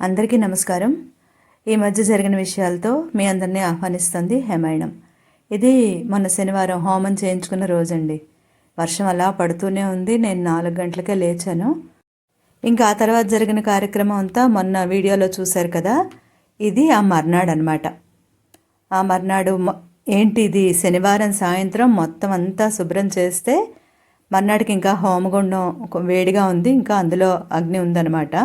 అందరికీ నమస్కారం. ఈ మధ్య జరిగిన విషయాలతో మీ అందరినీ ఆహ్వానిస్తుంది హేమాయణం. ఇది మొన్న శనివారం హోమం చేయించుకున్న రోజండి. వర్షం అలా పడుతూనే ఉంది. నేను నాలుగు గంటలకే లేచాను. ఇంకా ఆ తర్వాత జరిగిన కార్యక్రమం అంతా మొన్న వీడియోలో చూశారు కదా. ఇది ఆ మర్నాడు అనమాట ఆ మర్నాడు ఏంటి ఇది శనివారం సాయంత్రం మొత్తం అంతా శుభ్రం చేస్తే మర్నాడికి ఇంకా హోమగుండం వేడిగా ఉంది. ఇంకా అందులో అగ్ని ఉందన్నమాట.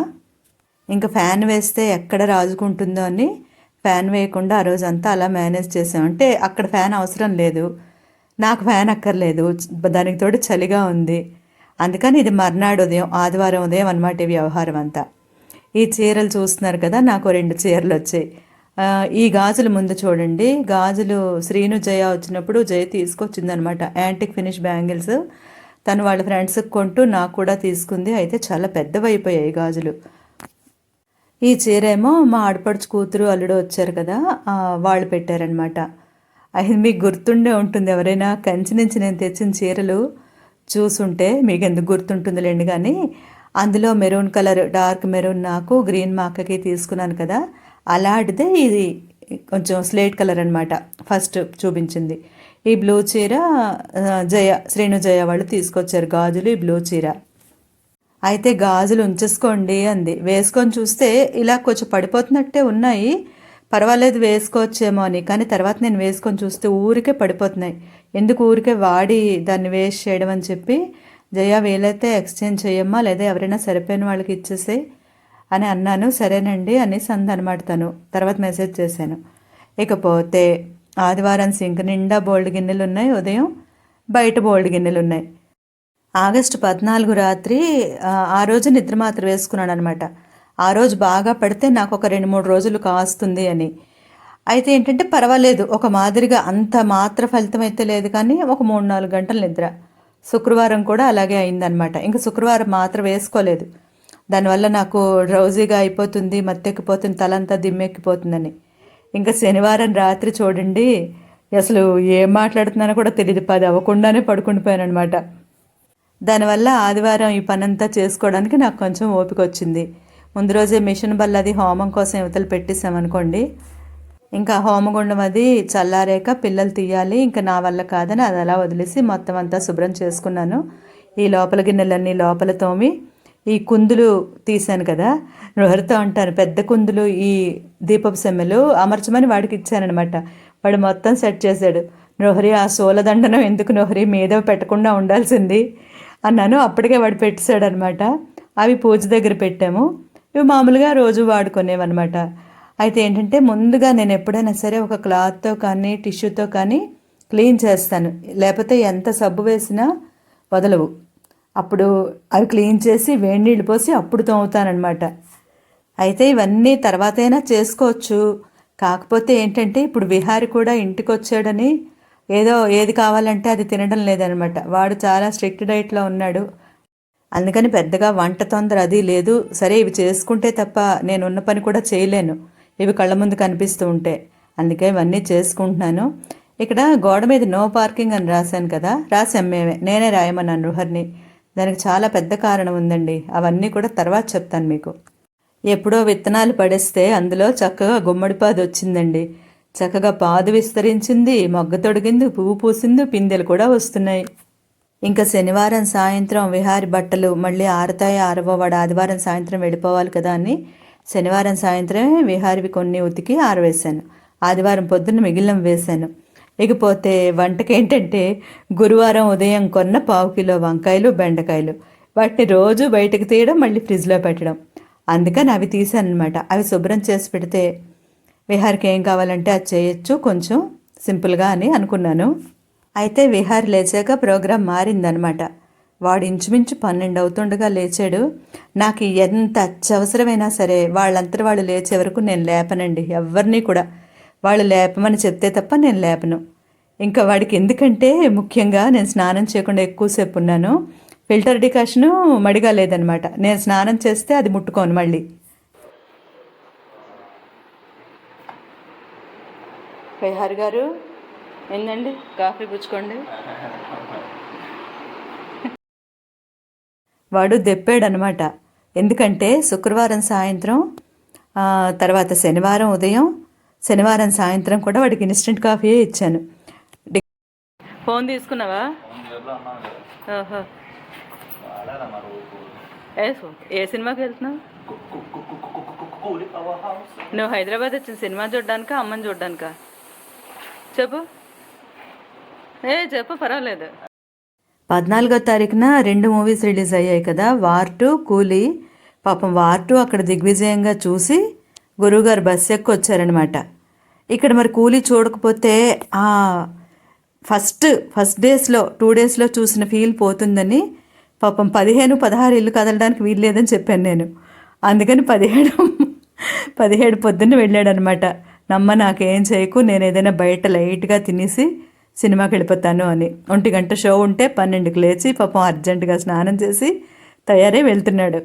ఇంకా ఫ్యాన్ వేస్తే ఎక్కడ రాజుకుంటుందో అని ఫ్యాన్ వేయకుండా ఆ రోజంతా అలా మేనేజ్ చేసాం అంటే అక్కడ ఫ్యాన్ అవసరం లేదు. నాకు ఫ్యాన్ అక్కర్లేదు. దానికి తోడు చలిగా ఉంది. అందుకని ఇది మర్నాడు ఉదయం ఆదివారం ఉదయం అనమాట ఈ వ్యవహారం అంతా. ఈ చీరలు చూస్తున్నారు కదా నాకు రెండు చీరలు వచ్చాయి. ఈ గాజులు ముందు చూడండి. గాజులు శ్రీను జయ వచ్చినప్పుడు జయ తీసుకొచ్చిందనమాట యాంటిక్ ఫినిష్ బ్యాంగిల్స్. తను వాళ్ళ ఫ్రెండ్స్కి కొంటూ నాకు కూడా తీసుకుంది. అయితే చాలా పెద్దవైపోయాయి గాజులు. ఈ చీర ఏమో మా ఆడపడుచు కూతురు అల్లుడు వచ్చారు కదా వాళ్ళు పెట్టారనమాట అది మీకు గుర్తుండే ఉంటుంది ఎవరైనా కంచి నుంచి నేను తెచ్చిన చీరలు చూసుంటే మీకు ఎందుకు గుర్తుంటుందిలేండి కానీ అందులో మెరూన్ కలర్ డార్క్ మెరూన్ నాకు గ్రీన్ మా అక్కకి తీసుకున్నాను కదా అలాంటిదే ఇది కొంచెం స్లేట్ కలర్ అనమాట ఫస్ట్ చూపించింది. ఈ బ్లూ చీర జయ శ్రీను జయ వాళ్ళు తీసుకొచ్చారు గాజులు ఈ బ్లూ చీర. అయితే గాజులు ఉంచేసుకోండి అంది. వేసుకొని చూస్తే ఇలా కొంచెం పడిపోతున్నట్టే ఉన్నాయి. పర్వాలేదు వేసుకోవచ్చేమో అని. కానీ తర్వాత నేను వేసుకొని చూస్తే ఊరికే పడిపోతున్నాయి. ఎందుకు ఊరికే వాడి దాన్ని వేస్ట్ చేయడం అని చెప్పి జయ వీలైతే ఎక్స్చేంజ్ చేయమ్మా లేదా ఎవరైనా సరిపోయిన వాళ్ళకి ఇచ్చేసే అని అన్నాను. సరేనండి అనేసి అందనమాట తను. తర్వాత మెసేజ్ చేశాను. ఇకపోతే ఆదివారం సింక్ నిండా బోల్డ్ గిన్నెలు ఉన్నాయి ఉదయం? బయట బోల్డ్ గిన్నెలు ఉన్నాయి ఆగస్టు పద్నాలుగు రాత్రి ఆ, రోజు నిద్ర మాత్ర వేసుకున్నాను అనమాట ఆ రోజు బాగా పడితే నాకు ఒక రెండు మూడు రోజులు కాస్తుంది అని. అయితే ఏంటంటే పర్వాలేదు ఒక మాదిరిగా అంత మాత్ర ఫలితం అయితే లేదు కానీ ఒక మూడు నాలుగు గంటల నిద్ర. శుక్రవారం కూడా అలాగే అయిందనమాట ఇంకా శుక్రవారం మాత్ర వేసుకోలేదు. దానివల్ల నాకు రౌజీగా అయిపోతుంది మత్తెక్కిపోతుంది తలంతా దిమ్మెక్కిపోతుందని. ఇంకా శనివారం రాత్రి చూడండి అసలు ఏం మాట్లాడుతున్నానో కూడా తెలియదు పది అవ్వకుండానే పడుకుండిపోయాను అనమాట దానివల్ల ఆదివారం ఈ పనంతా చేసుకోవడానికి నాకు కొంచెం ఓపిక వచ్చింది ముందు రోజే మిషన్ బల్లది హోమం కోసం యువతలు పెట్టేసామనుకోండి ఇంకా హోమగుండం అది చల్లారాక పిల్లలు తీయాలి ఇంకా నా వల్ల కాదని అది అలా వదిలేసి మొత్తం అంతా శుభ్రం చేసుకున్నాను. ఈ లోపల గిన్నెలన్నీ లోపల తోమి ఈ కుందులు తీశాను కదా నృహరితో అంటాను పెద్ద కుందులు ఈ దీపపు సెమ్మెలు అమర్చమని వాడికి ఇచ్చాననమాట వాడు మొత్తం సెట్ చేశాడు. నృహరి ఆ సోలదండనం ఎందుకు నృహరి? మీద పెట్టకుండా ఉండాల్సింది. అన్నాను. అప్పటికే వాడు పెట్టేశాడు అనమాట అవి పూజ దగ్గర పెట్టాము. ఇవి మామూలుగా రోజు వాడుకునేవన్నమాట. అయితే ఏంటంటే ముందుగా నేను ఎప్పుడైనా సరే ఒక క్లాత్తో కానీ టిష్యూతో కానీ క్లీన్ చేస్తాను. లేకపోతే ఎంత సబ్బు వేసినా వదలవు. అప్పుడు అవి క్లీన్ చేసి వేడి నీళ్ళు పోసి అప్పుడు తోముతానమాట అయితే ఇవన్నీ తర్వాతైనా చేసుకోవచ్చు. కాకపోతే ఏంటంటే ఇప్పుడు విహారి కూడా ఇంటికి వచ్చాడని ఏదో ఏది కావాలంటే అది తినడం లేదనమాట. వాడు చాలా స్ట్రిక్ట్ డైట్లో ఉన్నాడు. అందుకని పెద్దగా వంట తొందర అది లేదు. సరే ఇవి చేసుకుంటే తప్ప నేను ఉన్న పని కూడా చేయలేను. ఇవి కళ్ళ ముందు కనిపిస్తూ ఉంటే. అందుకే ఇవన్నీ చేసుకుంటున్నాను. ఇక్కడ గోడ మీద నో పార్కింగ్ అని రాశాను కదా. రాసాం మేమే. నేనే రాయమన్నాను రుహర్ని దానికి చాలా పెద్ద కారణం ఉందండి. అవన్నీ కూడా తర్వాత చెప్తాను మీకు. ఎప్పుడో విత్తనాలు పడేస్తే అందులో చక్కగా గుమ్మడిపాది వచ్చిందండి. చక్కగా పాదు విస్తరించింది మొగ్గ తొడిగింది పువ్వు పూసింది పిందెలు కూడా వస్తున్నాయి. ఇంకా శనివారం సాయంత్రం విహారి బట్టలు మళ్ళీ ఆరతాయి ఆరవవాడు ఆదివారం సాయంత్రం వెళ్ళిపోవాలి కదా అని శనివారం సాయంత్రమే విహారివి కొన్ని ఉతికి ఆరవేశాను. ఆదివారం పొద్దున్న మిగిలిన వేశాను. ఇకపోతే వంటకి ఏంటంటే గురువారం ఉదయం కొన్న పావు కిలో వంకాయలు బెండకాయలు. వాటిని రోజు బయటకు తీయడం మళ్ళీ ఫ్రిడ్జ్లో పెట్టడం. అందుకని అవి తీసాను అనమాట అవి శుభ్రం చేసి పెడితే విహార్కి ఏం కావాలంటే అది చేయొచ్చు. కొంచెం సింపుల్గా అని అనుకున్నాను. అయితే విహార్ లేచాక ప్రోగ్రాం మారిందనమాట. వాడు ఇంచుమించు పన్నెండు అవుతుండగా లేచాడు. నాకు ఎంత అత్యవసరమైనా సరే వాళ్ళంతా వాళ్ళు లేచే వరకు నేను లేపనండి ఎవరిని కూడా. వాళ్ళు లేపమని చెప్తే తప్ప నేను లేపను. ఇంకా వాడికి ఎందుకంటే ముఖ్యంగా నేను స్నానం చేయకుండా ఎక్కువసేపు ఉన్నాను ఫిల్టర్ డికాషను మడిగా లేదనమాట నేను స్నానం చేస్తే అది ముట్టుకోను మళ్ళీ. విహార్ గారు ఏందండి కాఫీ పుచ్చుకోండి వాడు దెప్పాడనమాట ఎందుకంటే శుక్రవారం సాయంత్రం ఆ, తర్వాత శనివారం ఉదయం శనివారం సాయంత్రం కూడా వాడికి ఇన్స్టెంట్ కాఫీయే ఇచ్చాను ఫోన్ తీసుకున్నావా ఏ ఏ సినిమాకి వెళ్తున్నావు నువ్వు హైదరాబాద్ వచ్చిన సినిమా చూడడానికా అమ్మని చూడడానికా చెప్పు. ఏ చెప్పు పర్వాలేదు. పద్నాలుగో తారీఖున రెండు మూవీస్ రిలీజ్ అయ్యాయి కదా వార్ టూ కూలీ. పాపం వార్ టూ అక్కడ దిగ్విజయంగా చూసి గురువుగారు బస్సు ఎక్కి వచ్చారనమాట ఇక్కడ మరి కూలీ చూడకపోతే ఆ ఫస్ట్ ఫస్ట్ డేస్లో టూ డేస్లో చూసిన ఫీల్ పోతుందని పాపం పదిహేను పదహారు ఇల్లు కదలడానికి వీలు లేదని చెప్పాను నేను. అందుకని పదిహేడు పదిహేడు పొద్దున్న వెళ్ళాడనమాట నమ్మ నాకేం చేయకు నేను ఏదైనా బయట లైట్గా తినేసి సినిమాకి వెళ్ళిపోతాను అని. ఒంటి గంట షో ఉంటే పన్నెండుకి లేచి పాపం అర్జెంటుగా స్నానం చేసి తయారై వెళ్తున్నాడు.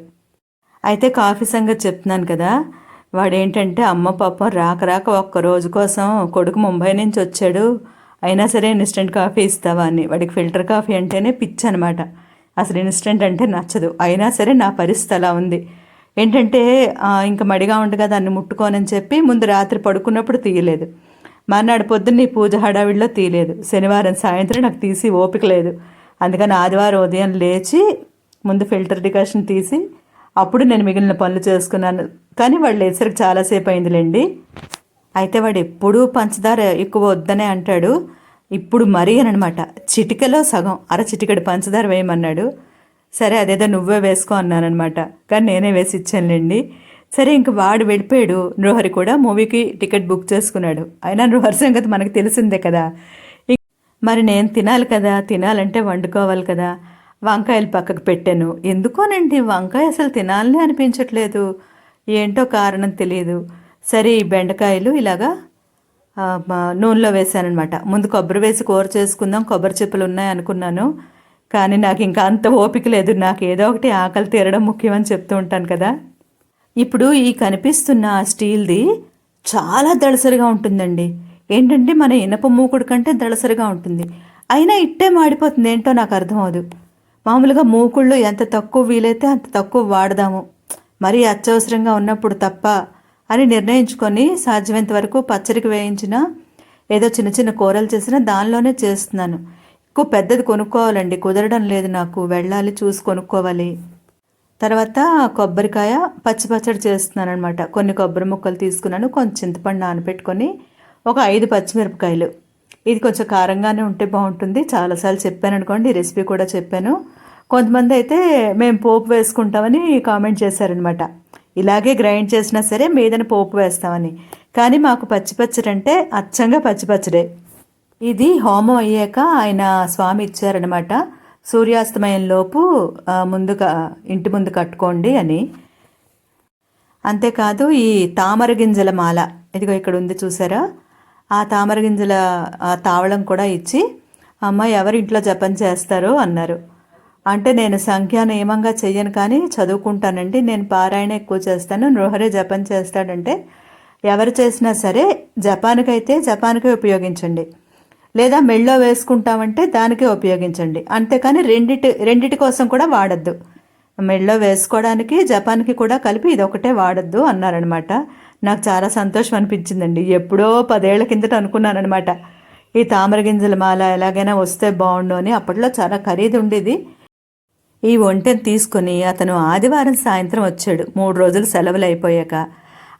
అయితే కాఫీ సంగతి చెప్తున్నాను కదా వాడేంటంటే అమ్మ పాపం రాక రాక ఒక్క రోజు కోసం కొడుకు ముంబై నుంచి వచ్చాడు. అయినా సరే ఇన్స్టెంట్ కాఫీ ఇస్తావా అని. వాడికి ఫిల్టర్ కాఫీ అంటేనే పిచ్చి అనమాట అసలు ఇన్స్టెంట్ అంటే నచ్చదు. అయినా సరే నా పరిస్థితి అలా ఉంది. ఏంటంటే ఇంకా మడిగా ఉండగా దాన్ని ముట్టుకోనని చెప్పి ముందు రాత్రి పడుకున్నప్పుడు తీయలేదు. మర్నాడు పొద్దున్న ఈ పూజ హడావిడిలో తీయలేదు. శనివారం సాయంత్రం నాకు తీసి ఓపిక లేదు. అందుకని ఆదివారం ఉదయం లేచి ముందు ఫిల్టర్ డికాషన్ తీసి అప్పుడు నేను మిగిలిన పనులు చేసుకున్నాను. కానీ వాళ్ళు లేచరికి చాలాసేపు అయిందిలేండి. అయితే వాడు ఎప్పుడూ పంచదార ఎక్కువ వద్దనే అంటాడు. ఇప్పుడు మరీ అనమాట. చిటికలో సగం. అర చిటికడు పంచదార వేయమన్నాడు. సరే అదేదో నువ్వే వేసుకో అన్నానమాట కానీ నేనే వేసి ఇచ్చానులేండి. సరే ఇంక వాడు వెళ్ళిపోయాడు. నృహరి కూడా మూవీకి టికెట్ బుక్ చేసుకున్నాడు. అయినా నృహరి సంగతి మనకు తెలిసిందే కదా. మరి నేను తినాలి కదా? తినాలంటే వండుకోవాలి కదా? వంకాయలు పక్కకు పెట్టాను. ఎందుకోనండి? వంకాయ అసలు తినాలని అనిపించట్లేదు. ఏంటో కారణం తెలియదు. సరే ఈ బెండకాయలు ఇలాగా నూనెలో వేశానమాట ముందు కొబ్బరి వేసి కూర చేసుకుందాం. కొబ్బరి చెప్పులు ఉన్నాయి అనుకున్నాను. కానీ నాకు ఇంకా అంత ఓపిక లేదు. నాకు ఏదో ఒకటి ఆకలి తీరడం ముఖ్యమని చెప్తూ ఉంటాను కదా. ఇప్పుడు ఈ కనిపిస్తున్న ఆ స్టీల్ది చాలా దళసరిగా ఉంటుందండి. ఏంటంటే మన ఇనప మూకుడు కంటే దళసరిగా ఉంటుంది. అయినా ఇట్టే మాడిపోతుంది. ఏంటో నాకు అర్థం అవదు మామూలుగా మూకుళ్ళు ఎంత తక్కువ వీలైతే అంత తక్కువ వాడదాము. మరీ అత్యవసరంగా ఉన్నప్పుడు తప్ప అని నిర్ణయించుకొని సాధ్యమైనంత వరకు పచ్చడికి వేయించిన ఏదో చిన్న చిన్న కూరలు చేసినా దానిలోనే చేస్తున్నాను. ఎక్కువ పెద్దది కొనుక్కోవాలండి. కుదరడం లేదు నాకు. వెళ్ళాలి చూసి కొనుక్కోవాలి. తర్వాత కొబ్బరికాయ పచ్చిపచ్చడి చేస్తున్నాను అనమాట కొన్ని కొబ్బరి ముక్కలు తీసుకున్నాను. కొంచెం చింతపండు నానబెట్టుకొని ఒక ఐదు పచ్చిమిరపకాయలు. ఇది కొంచెం కారంగానే ఉంటే బాగుంటుంది. చాలాసార్లు చెప్పాను అనుకోండి ఈ రెసిపీ కూడా చెప్పాను. కొంతమంది అయితే మేము పోపు వేసుకుంటామని కామెంట్ చేశారనమాట ఇలాగే గ్రైండ్ చేసినా సరే మీదని పోపు వేస్తామని. కానీ మాకు పచ్చిపచ్చడి అంటే అచ్చంగా పచ్చిపచ్చడే ఇది హోమం అయ్యాక ఆయన స్వామి ఇచ్చారనమాట సూర్యాస్తమయం లోపు ముందుగా ఇంటి ముందు కట్టుకోండి అని. అంతేకాదు ఈ తామర గింజల మాల ఇదిగో ఇక్కడ ఉంది చూసారా? ఆ తామర గింజల తావళం కూడా ఇచ్చి అమ్మ ఎవరి ఇంట్లో జపం చేస్తారో? అన్నారు. అంటే నేను సంఖ్యా నియమంగా చెయ్యను కానీ చదువుకుంటానండి. నేను పారాయణ ఎక్కువ చేస్తాను నృహరే జపం చేస్తాడంటే ఎవరు చేసినా సరే జపానికైతే జపానికే ఉపయోగించండి. లేదా మెళ్ళో వేసుకుంటామంటే దానికే ఉపయోగించండి. అంతేకాని రెండిటి రెండిటి కోసం కూడా వాడద్దు. మెళ్ళో వేసుకోవడానికి జపాన్కి కూడా కలిపి ఇది ఒకటే వాడద్దు అన్నారనమాట. నాకు చాలా సంతోషం అనిపించిందండి. ఎప్పుడో పదేళ్ళ కిందట అనుకున్నానమాట ఈ తామర గింజల మాల ఎలాగైనా వస్తే బాగుండు అని అప్పట్లో చాలా ఖరీదు ఉండేది. ఈ ఒంటెను తీసుకొని అతను ఆదివారం సాయంత్రం వచ్చాడు. మూడు రోజులు సెలవులు అయిపోయాక.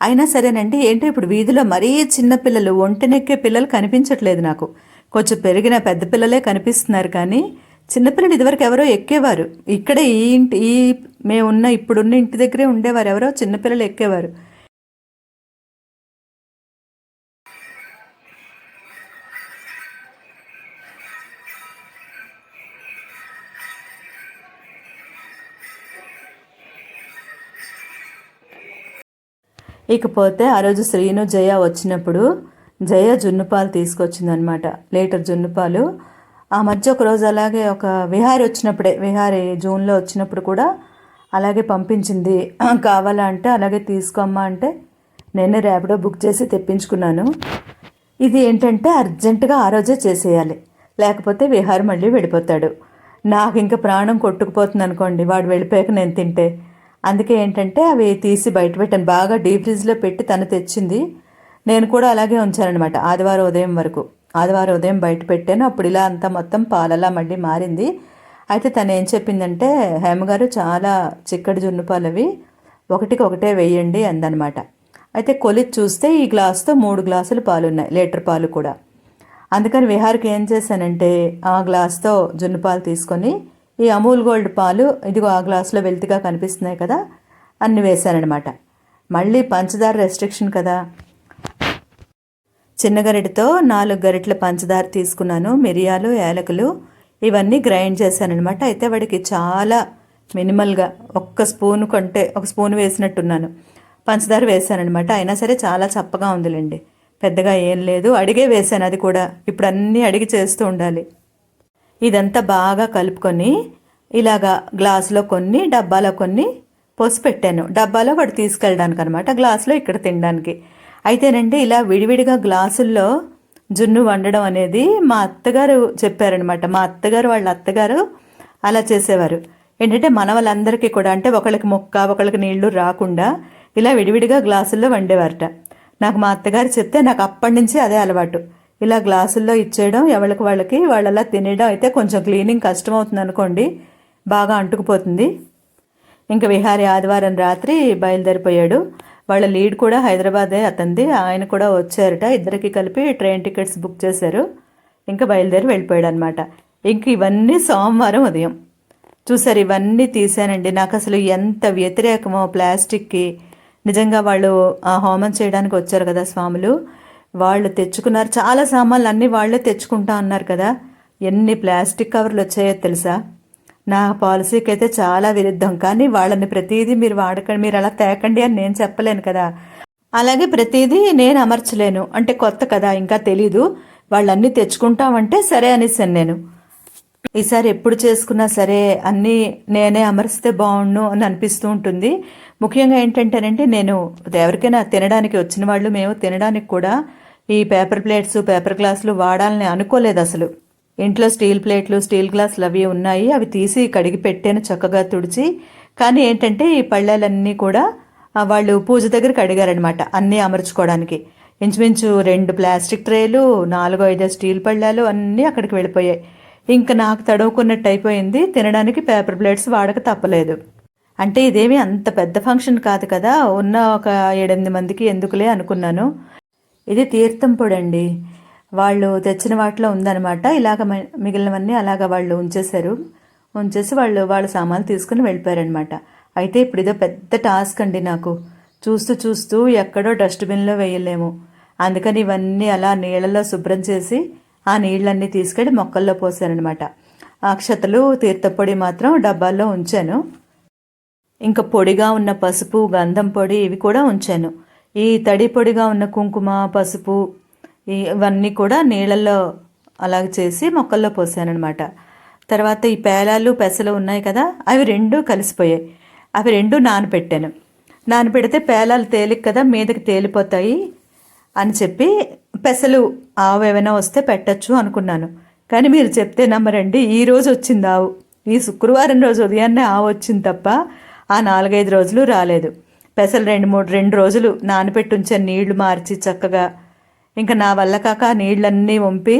అయినా సరేనండి ఏంటో ఇప్పుడు వీధిలో మరీ చిన్న పిల్లలు ఒంటెనెక్కే పిల్లలు కనిపించట్లేదు నాకు. కొంచెం పెరిగిన పెద్ద పిల్లలే కనిపిస్తున్నారు కానీ చిన్నపిల్లలు ఇదివరకు ఎవరో ఎక్కేవారు. ఇక్కడే ఈ ఇంటి ఈ మేమున్న ఇప్పుడున్న ఇంటి దగ్గరే ఉండేవారు ఎవరో చిన్నపిల్లలు ఎక్కేవారు. ఇకపోతే ఆ రోజు శ్రీను జయ వచ్చినప్పుడు జయ జున్నుపాలు తీసుకొచ్చిందనమాట లీటర్ జున్నుపాలు. ఆ మధ్య ఒక రోజు అలాగే ఒక విహారి వచ్చినప్పుడే విహారి జూన్లో వచ్చినప్పుడు కూడా అలాగే పంపించింది. కావాలా అంటే అలాగే తీసుకోమ్మా అంటే నేనే ర్యాపిడో బుక్ చేసి తెప్పించుకున్నాను. ఇది ఏంటంటే అర్జెంటుగా ఆ రోజే చేసేయాలి. లేకపోతే విహార్ మళ్ళీ వెళ్ళిపోతాడు నాకు ఇంకా ప్రాణం కొట్టుకుపోతుంది అనుకోండి వాడు వెళ్ళిపోయాక నేను తింటే. అందుకే ఏంటంటే అవి తీసి బయట పెట్టాను. బాగా డీప్ ఫ్రిడ్జ్లో పెట్టి తను తెచ్చింది. నేను కూడా అలాగే ఉంచానమాట ఆదివారం ఉదయం వరకు. ఆదివారం ఉదయం బయట పెట్టాను. అప్పుడు ఇలా అంతా మొత్తం పాలలా మళ్ళీ మారింది. అయితే తను ఏం చెప్పిందంటే హేమగారు చాలా చిక్కటి జున్ను పాలు అవి ఒకటికి ఒకటే వేయండి అందనమాట అయితే కొలిచి చూస్తే ఈ గ్లాస్తో మూడు గ్లాసులు పాలు ఉన్నాయి లీటర్ పాలు కూడా. అందుకని విహార్కి ఏం చేశానంటే ఆ గ్లాస్తో జున్ను పాలు తీసుకొని ఈ అమూల్ గోల్డ్ పాలు ఇదిగో ఆ గ్లాసులో వెల్తిగా కనిపిస్తున్నాయి కదా అన్ని వేశానమాట మళ్ళీ పంచదార రెస్ట్రిక్షన్ కదా. చిన్న గరిటతో నాలుగు గరిటెల పంచదార తీసుకున్నాను మిరియాలు యాలకులు ఇవన్నీ గ్రైండ్ చేశానమాట అయితే వాడికి చాలా మినిమల్గా ఒక్క స్పూన్ కొంటే ఒక స్పూన్ వేసినట్టున్నాను. పంచదార వేశానమాట అయినా సరే చాలా చప్పగా ఉందిలేండి. పెద్దగా ఏం లేదు. అడిగే వేశాను అది కూడా. ఇప్పుడు అన్నీ అడిగి చేస్తూ ఉండాలి. ఇదంతా బాగా కలుపుకొని ఇలాగా గ్లాసులో కొన్ని డబ్బాలో కొన్ని పోసి పెట్టాను. డబ్బాలో వాడు తీసుకెళ్ళడానికి అనమాట గ్లాసులో ఇక్కడ తినడానికి. అయితేనండి ఇలా విడివిడిగా గ్లాసుల్లో జున్ను వండడం అనేది మా అత్తగారు చెప్పారనమాట మా అత్తగారు వాళ్ళ అత్తగారు అలా చేసేవారు. ఏంటంటే మన వాళ్ళందరికీ కూడా అంటే ఒకళ్ళకి మొక్క ఒకళ్ళకి నీళ్ళు రాకుండా ఇలా విడివిడిగా గ్లాసుల్లో వండేవారట. నాకు మా అత్తగారు చెప్తే నాకు అప్పటి నుంచి అదే అలవాటు. ఇలా గ్లాసుల్లో ఇచ్చేయడం ఎవరికి వాళ్ళకి వాళ్ళలా తినేయడం అయితే కొంచెం క్లీనింగ్ కష్టమవుతుంది అనుకోండి బాగా అంటుకుపోతుంది. ఇంకా విహారీ ఆదివారం రాత్రి బయలుదేరిపోయాడు. వాళ్ళ లీడ్ కూడా హైదరాబాదే అతంది ఆయన కూడా వచ్చారట. ఇద్దరికి కలిపి ట్రైన్ టికెట్స్ బుక్ చేశారు. ఇంకా బయలుదేరి వెళ్ళిపోయాడు అనమాట ఇంక ఇవన్నీ సోమవారం ఉదయం. చూసారు ఇవన్నీ తీసానండి నాకు అసలు ఎంత వ్యతిరేకమో ప్లాస్టిక్కి. నిజంగా వాళ్ళు ఆ హోమం చేయడానికి వచ్చారు కదా స్వాములు. వాళ్ళు తెచ్చుకున్నారు. చాలా సామాన్లు అన్నీ వాళ్ళే తెచ్చుకుంటా అన్నారు కదా. ఎన్ని ప్లాస్టిక్ కవర్లు వచ్చాయో తెలుసా? నా పాలసీకి అయితే చాలా విరుద్ధం. కానీ వాళ్ళని ప్రతిదీ మీరు వాడకండి మీరు అలా తేకండి అని నేను చెప్పలేను కదా. అలాగే ప్రతిదీ నేను అమర్చలేను. అంటే కొత్త కదా ఇంకా తెలీదు. వాళ్ళన్నీ తెచ్చుకుంటామంటే సరే అనేసాను నేను. ఈసారి ఎప్పుడు చేసుకున్నా సరే అన్నీ నేనే అమరిస్తే బాగుండు అని అనిపిస్తూ ఉంటుంది. ముఖ్యంగా ఏంటంటేనంటే నేను ఎవరికైనా తినడానికి వచ్చిన వాళ్ళు మేము తినడానికి కూడా ఈ పేపర్ ప్లేట్స్ పేపర్ గ్లాసులు వాడాలని అనుకోలేదు అసలు. ఇంట్లో స్టీల్ ప్లేట్లు స్టీల్ గ్లాసులు అవి ఉన్నాయి. అవి తీసి కడిగి పెట్టాను చక్కగా తుడిచి. కానీ ఏంటంటే ఈ పళ్ళాలన్నీ కూడా వాళ్ళు పూజ దగ్గరికి అడిగారనమాట అన్నీ అమర్చుకోవడానికి. ఇంచుమించు రెండు ప్లాస్టిక్ ట్రేలు నాలుగు ఐదు స్టీల్ పళ్ళాలు అన్నీ అక్కడికి వెళ్ళిపోయాయి. ఇంకా నాకు తడవుకున్నట్టు అయిపోయింది. తినడానికి పేపర్ ప్లేట్స్ వాడక తప్పలేదు. అంటే ఇదేమి అంత పెద్ద ఫంక్షన్ కాదు కదా. ఉన్న ఒక ఏడెనిమిది మందికి ఎందుకులే అనుకున్నాను. ఇది తీర్థం పొడండి. వాళ్ళు తెచ్చిన వాటిలో ఉందన్నమాట. ఇలాగ మిగిలినవన్నీ అలాగ వాళ్ళు ఉంచేశారు. ఉంచేసి వాళ్ళు వాళ్ళ సామాన్లు తీసుకుని వెళ్ళిపోయారనమాట అయితే ఇప్పుడు ఇదో పెద్ద టాస్క్ అండి నాకు. చూస్తూ చూస్తూ ఎక్కడో డస్ట్బిన్లో వేయలేము. అందుకని ఇవన్నీ అలా నీళ్ళలో శుభ్రం చేసి ఆ నీళ్ళన్నీ తీసుకెళ్ళి మొక్కల్లో పోసానమాట అక్షతలు తీర్థపొడి మాత్రం డబ్బాల్లో ఉంచాను. ఇంకా పొడిగా ఉన్న పసుపు గంధం పొడి ఇవి కూడా ఉంచాను. ఈ తడి పొడిగా ఉన్న కుంకుమ పసుపు ఇవన్నీ కూడా నీళ్ళల్లో అలాగ చేసి మొక్కల్లో పోసానమాట తర్వాత ఈ పేలాలు పెసలు ఉన్నాయి కదా అవి రెండు కలిసిపోయాయి. అవి రెండు నానపెట్టాను. నానపెడితే పేలాలు తేలిక కదా మీదకి తేలిపోతాయి అని చెప్పి పెసలు ఆవు ఏమైనా వస్తే పెట్టచ్చు అనుకున్నాను. కానీ మీరు చెప్తే నమ్మరండి ఈ రోజు వచ్చింది ఆవు. ఈ శుక్రవారం రోజు ఉదయాన్నే ఆవు వచ్చింది తప్ప ఆ నాలుగైదు రోజులు రాలేదు. పెసలు రెండు మూడు రెండు రోజులు నానపెట్టి ఉంచే నీళ్ళు మార్చి చక్కగా ఇంకా నా వల్ల కాక నీళ్ళన్నీ వంపి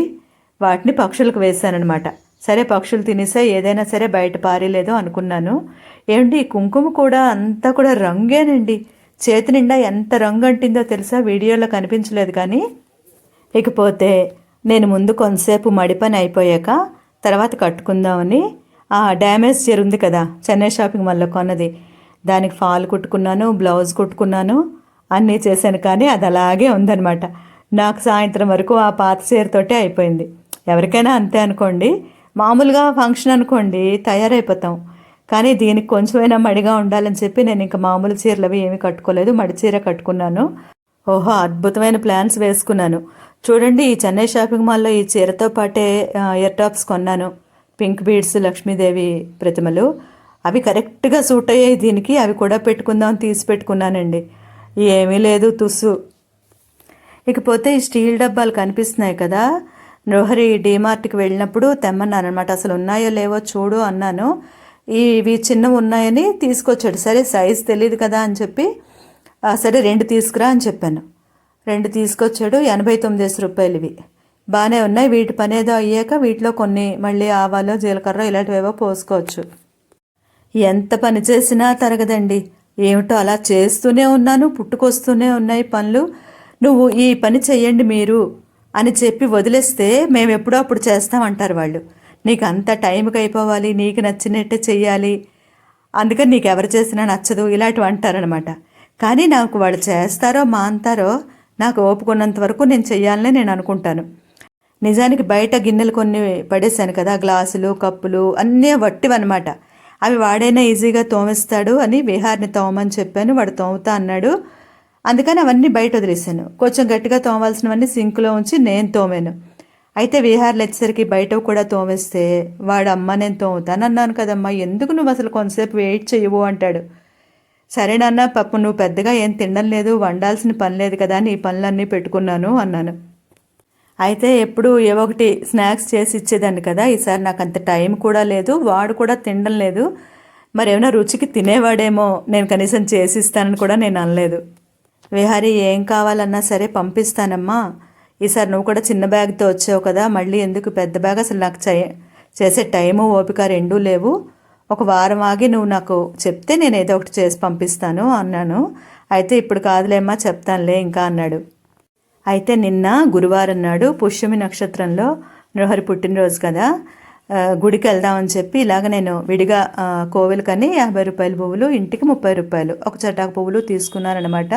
వాటిని పక్షులకు వేశానమాట సరే పక్షులు తినేసా ఏదైనా సరే బయట పారేలేదో అనుకున్నాను. ఏమండి కుంకుమ కూడా అంతా కూడా రంగేనండి. చేతి నిండా ఎంత రంగు అంటిందో తెలుసా? వీడియోలో కనిపించలేదు కానీ. ఇకపోతే నేను ముందు కొంతసేపు మడిపని అయిపోయాక తర్వాత కట్టుకుందామని. ఆ డ్యామేజ్ చీర ఉంది కదా చెన్నై షాపింగ్ మాల్లో కొన్నది. దానికి ఫాల్ కుట్టుకున్నాను బ్లౌజ్ కుట్టుకున్నాను అన్నీ చేశాను కానీ అది అలాగే ఉందనమాట నాకు సాయంత్రం వరకు ఆ పాత చీరతోటే అయిపోయింది. ఎవరికైనా అంతే అనుకోండి. మామూలుగా ఫంక్షన్ అనుకోండి తయారైపోతాం. కానీ దీనికి కొంచెమైనా మడిగా ఉండాలని చెప్పి నేను ఇంకా మామూలు చీరలు అవి ఏమీ కట్టుకోలేదు. మడి చీర కట్టుకున్నాను. ఓహో అద్భుతమైన ప్లాన్స్ వేసుకున్నాను. చూడండి ఈ చెన్నై షాపింగ్ మాల్లో ఈ చీరతో పాటే ఇయర్ టాప్స్ కొన్నాను. పింక్ బీడ్స్ లక్ష్మీదేవి ప్రతిమలు. అవి కరెక్ట్గా సూట్ అయ్యాయి దీనికి. అవి కూడా పెట్టుకుందాం తీసి పెట్టుకున్నానండి. ఏమీ లేదు తుస్సు. ఇకపోతే ఈ స్టీల్ డబ్బాలు కనిపిస్తున్నాయి కదా. నృహరి డీమార్ట్కి వెళ్ళినప్పుడు తెమ్మన్నాను అనమాట అసలు ఉన్నాయో లేవో చూడు అన్నాను. ఇవి చిన్నవి ఉన్నాయని తీసుకొచ్చాడు. సరే సైజ్ తెలియదు కదా అని చెప్పి సరే రెండు తీసుకురా అని చెప్పాను. రెండు తీసుకొచ్చాడు. ఎనభై తొమ్మిది రూపాయలు ఇవి బాగానే ఉన్నాయి. వీటి పని ఏదో అయ్యాక వీటిలో కొన్ని మళ్ళీ ఆవాలు జీలకర్ర ఇలాంటివేవో పోసుకోవచ్చు. ఎంత పని చేసినా తరగదండి. ఏమిటో అలా చేస్తూనే ఉన్నాను. పుట్టుకొస్తూనే ఉన్నాయి పనులు. నువ్వు ఈ పని చెయ్యండి మీరు అని చెప్పి వదిలేస్తే మేము ఎప్పుడో అప్పుడు చేస్తామంటారు వాళ్ళు. నీకు అంత టైంకి అయిపోవాలి నీకు నచ్చినట్టే చెయ్యాలి అందుకని నీకు ఎవరు చేసినా నచ్చదు ఇలాంటివి అంటారనమాట. కానీ నాకు వాళ్ళు చేస్తారో మాంతారో నాకు ఓపుకున్నంత వరకు నేను చెయ్యాలనే నేను అనుకుంటాను. నిజానికి బయట గిన్నెలు కొన్ని పడేశాను కదా గ్లాసులు కప్పులు అన్నీ వట్టివన్నమాట. అవి వాడైనా ఈజీగా తోమిస్తాడు అని విహార్ని తోమని చెప్పాను వాడు తోముతా అన్నాడు. అందుకని అవన్నీ బయట వదిలేశాను. కొంచెం గట్టిగా తోమాల్సినవన్నీ సింక్లో ఉంచి నేను తోమాను. అయితే విహార్లు వచ్చేసరికి బయట కూడా తోమేస్తే వాడు అమ్మ నేను తోముతాను అన్నాను కదమ్మా ఎందుకు నువ్వు అసలు కొంతసేపు వెయిట్ చేయవు? అంటాడు. సరే నాన్న పప్పు నువ్వు పెద్దగా ఏం తినడం లేదు వండాల్సిన పని లేదు కదా అని ఈ పనులన్నీ పెట్టుకున్నాను అన్నాను. అయితే ఎప్పుడు ఏవో ఒకటి స్నాక్స్ చేసి ఇచ్చేదాన్ని కదా ఈసారి నాకు అంత టైం కూడా లేదు వాడు కూడా తినడం లేదు. మరి ఏమైనా రుచికి తినేవాడేమో నేను కనీసం చేసి ఇస్తానని కూడా నేను అనలేదు. విహారీ ఏం కావాలన్నా సరే పంపిస్తానమ్మా. ఈసారి నువ్వు కూడా చిన్న బ్యాగ్తో వచ్చావు కదా మళ్ళీ ఎందుకు? పెద్ద బ్యాగ్ అసలు నాకు చే చేసే టైము ఓపిక రెండూ లేవు. ఒక వారం ఆగి నువ్వు నాకు చెప్తే నేను ఏదో ఒకటి చేసి పంపిస్తాను అన్నాను. అయితే ఇప్పుడు కాదులేమ్మా చెప్తానులే ఇంకా అన్నాడు. అయితే నిన్న గురువారం నాడు పుష్యమి నక్షత్రంలో నృహరి పుట్టినరోజు కదా గుడికి వెళ్దామని చెప్పి ఇలాగ నేను విడిగా ఆ, కోవిలకని యాభై రూపాయల పువ్వులు ఇంటికి ముప్పై రూపాయలు ఒక చటాకు పువ్వులు తీసుకున్నానమాట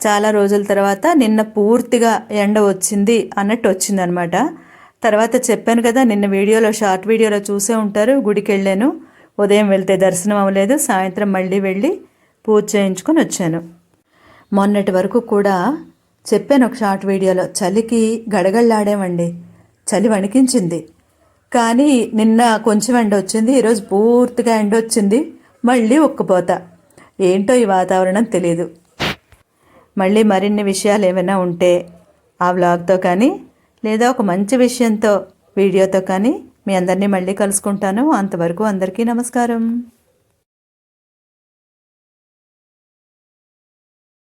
చాలా రోజుల తర్వాత నిన్న పూర్తిగా ఎండ వచ్చింది అన్నట్టు వచ్చిందనమాట. తర్వాత చెప్పాను కదా నిన్న వీడియోలో షార్ట్ వీడియోలో చూసే ఉంటారు గుడికి వెళ్ళాను. ఉదయం వెళ్తే దర్శనం అవ్వలేదు సాయంత్రం మళ్ళీ వెళ్ళి పూజ చేయించుకొని వచ్చాను. మొన్నటి వరకు కూడా చెప్పాను ఒక షార్ట్ వీడియోలో చలికి గడగళ్ళాడేమండి చలి వణికించింది. కానీ నిన్న కొంచెం ఎండ వచ్చింది ఈరోజు పూర్తిగా ఎండ వచ్చింది మళ్ళీ ఒక్కపోత ఏంటో ఈ వాతావరణం తెలియదు మళ్ళీ మరిన్ని విషయాలు ఏమైనా ఉంటే ఆ వ్లాగ్తో కానీ లేదా ఒక మంచి విషయంతో వీడియోతో కానీ మీ అందరినీ మళ్ళీ కలుసుకుంటాను. అంతవరకు అందరికీ నమస్కారం.